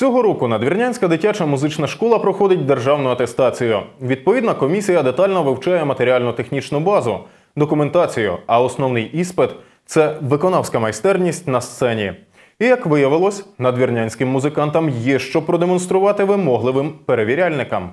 Цього року Надвірнянська дитяча музична школа проходить державну атестацію. Відповідна комісія детально вивчає матеріально-технічну базу, документацію, а основний іспит це виконавська майстерність на сцені. І як виявилось, надвірнянським музикантам є що продемонструвати вимогливим перевіряльникам.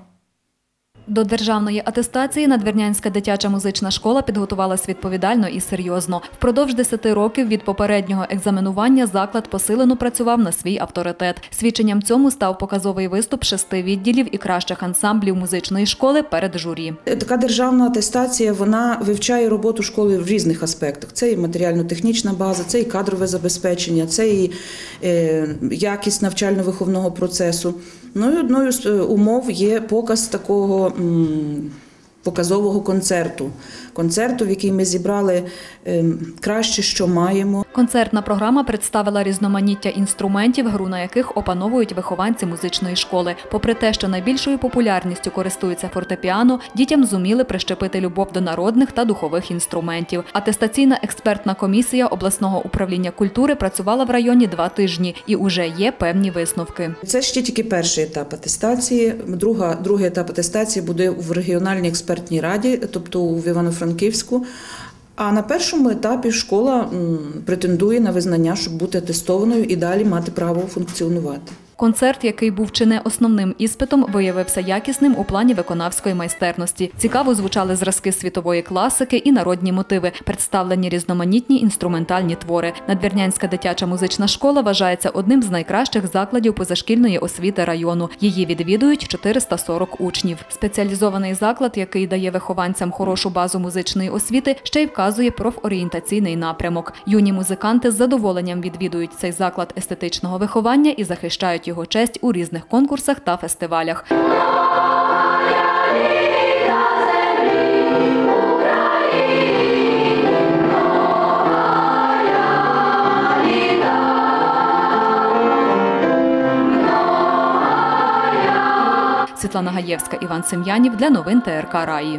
До державної атестації Надвірнянська дитяча музична школа підготувалась відповідально і серйозно. Впродовж 10 років від попереднього екзаменування заклад посилено працював на свій авторитет. Свідченням цьому став показовий виступ шести відділів і кращих ансамблів музичної школи перед журі. Така державна атестація вона вивчає роботу школи в різних аспектах. Це і матеріально-технічна база, це і кадрове забезпечення, це і е, якість навчально-виховного процесу. Ну і одною з е, умов є показ такого 嗯 показового концерту. Концерту, в який ми зібрали е, краще, що маємо. Концертна програма представила різноманіття інструментів, гру на яких опановують вихованці музичної школи. Попри те, що найбільшою популярністю користується фортепіано, дітям зуміли прищепити любов до народних та духових інструментів. Атестаційна експертна комісія обласного управління культури працювала в районі два тижні і уже є певні висновки. Це ще тільки перший етап атестації. Друга, другий етап атестації буде в регіональній експертній раді, тобто в Івано-Франківську. А на першому етапі школа претендує на визнання, щоб бути атестованою і далі мати право функціонувати. Концерт, який був чи не основним іспитом, виявився якісним у плані виконавської майстерності. Цікаво звучали зразки світової класики і народні мотиви, представлені різноманітні інструментальні твори. Надвірнянська дитяча музична школа вважається одним з найкращих закладів позашкільної освіти району. Її відвідують 440 учнів. Спеціалізований заклад, який дає вихованцям хорошу базу музичної освіти, ще й вказує профорієнтаційний напрямок. Юні музиканти з задоволенням відвідують цей заклад естетичного виховання і захищають його честь у різних конкурсах та фестивалях. Світлана Гаєвська, Іван Сем'янів для новин ТРК Раї.